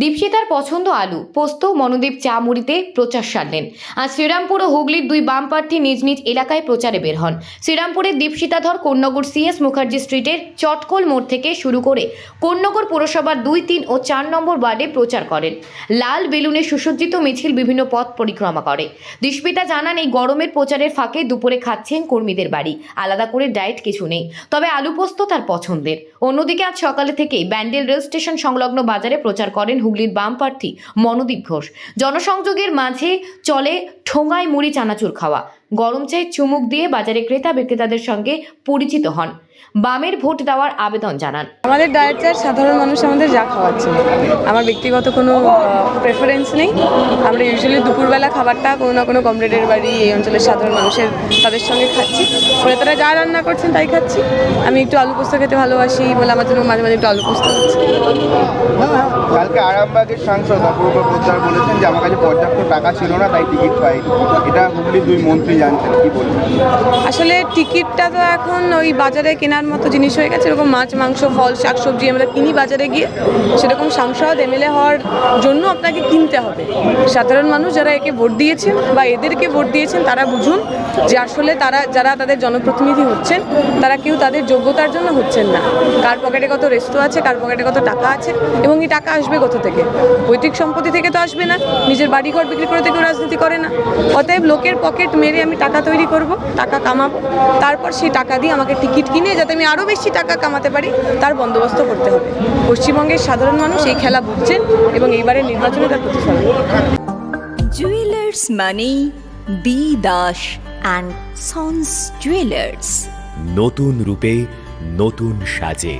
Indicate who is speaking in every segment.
Speaker 1: দীপশিতার পছন্দ আলু, পোস্ত, মনোদীপ চা মুড়িতে প্রচার সারলেন। আজ শ্রীরামপুর ও হুগলির দুই বাম প্রার্থী নিজ নিজ এলাকায় প্রচারে বের হন। শ্রীরামপুরের দীপশিতাধর কোন্নগর সিএস মুখার্জি স্ট্রিটের চটকল মোড় থেকে শুরু করে কোন্নগর পুরসভার দুই, তিন ও চার নম্বর ওয়ার্ডে প্রচার করেন। লাল বেলুনে সুসজ্জিত মিছিল বিভিন্ন পথ পরিক্রমা করে। দীপশিতা জানান, এই গরমের প্রচারের ফাঁকে দুপুরে খাচ্ছেন কর্মীদের বাড়ি। আলাদা করে ডায়েট কিছু নেই। তবে আলু পোস্ত তার পছন্দের। অন্যদিকে আজ সকালে থেকেই ব্যান্ডেল রেল স্টেশন সংলগ্ন বাজারে প্রচার করেন হুগলির বাম প্রার্থী মনোদীপ ঘোষ। জনসংযোগের মাঝে চলে ঠোঙায় মুড়ি চানাচুর খাওয়া। গরম চায়ে চুমুক দিয়ে বাজারে ক্রেতা বিক্রেতাদের সঙ্গে পরিচিত হন। বামের ভোট দেওয়ার আবেদন জানান।
Speaker 2: আমাদের ডায়েট চার্ট সাধারণ মানুষ আমাদের যা খাওয়াচ্ছে। আমার ব্যক্তিগত কোনো প্রেফারেন্স নেই। আমরা ইউজুয়ালি দুপুরবেলা খাবারটা কোনো না কোনো কমরেডের বাড়ি এই অঞ্চলের সাধারণ মানুষের তাদের সঙ্গে খাচ্ছি। ফলে তারা যা রান্না করছেন তাই খাচ্ছি। আমি একটু আলু পোস্ত খেতে ভালোবাসি বলে আমার জন্য মাঝে মাঝে একটু আলু পোস্ত হচ্ছে।
Speaker 3: কালকে আরামবাগের সাংসদ অপূর্ব পোদ্দার বলেছেন যে আমার কাছে পর্যাপ্ত টাকা ছিল না তাই টিকিট পাইনি। এটা হুগলির দুই মন্ত্রী জানছেন কি বলবেন?
Speaker 2: আসলে টিকিটটা তো এখন ওই বাজারে কেনার মতো জিনিস হয়ে গেছে। এরকম মাছ, মাংস, ফল শাকসবজি আমরা কিনি বাজারে গিয়ে। সেরকম সাংসদ এমএলএ হওয়ার জন্য আপনাকে কিনতে হবে। সাধারণ মানুষ যারা একে ভোট দিয়েছেন বা এদেরকে ভোট দিয়েছেন, তারা বুঝুন যে আসলে তারা, যারা তাদের জনপ্রতিনিধি হচ্ছেন, তারা কেউ তাদের যোগ্যতার জন্য হচ্ছেন না। কার পকেটে কত রেস্তো আছে, কার পকেটে কত টাকা আছে, এবং এই টাকা আসবে কোথা থেকে? পৈতৃক সম্পত্তি থেকে তো আসবে না। নিজের বাড়িঘর বিক্রি করে তো কেউ রাজনীতি করে না। অতএব লোকের পকেট মেরে আমি টাকা তৈরি করব টাকা কামাবো। তারপর সেই টাকা দিয়ে আমাকে টিকিট কিনে যাতে আমি আরও বেশি টাকা কামাতে পারি তার বন্দোবস্ত করতে হবে। পশ্চিমবঙ্গের সাধারণ মানুষ এই খেলা বুঝছেন এবং এইবারের নির্বাচনে তার প্রতিফলন।
Speaker 4: Jewellers money B Das and sons jewellers
Speaker 5: নতুন রূপে নতুন সাজে।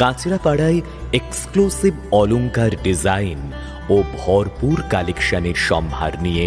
Speaker 5: কাঁচরাপাড়ায় এক্সক্লুসিভ অলংকার ডিজাইন ও ভরপুর কালেকশনের সম্ভার নিয়ে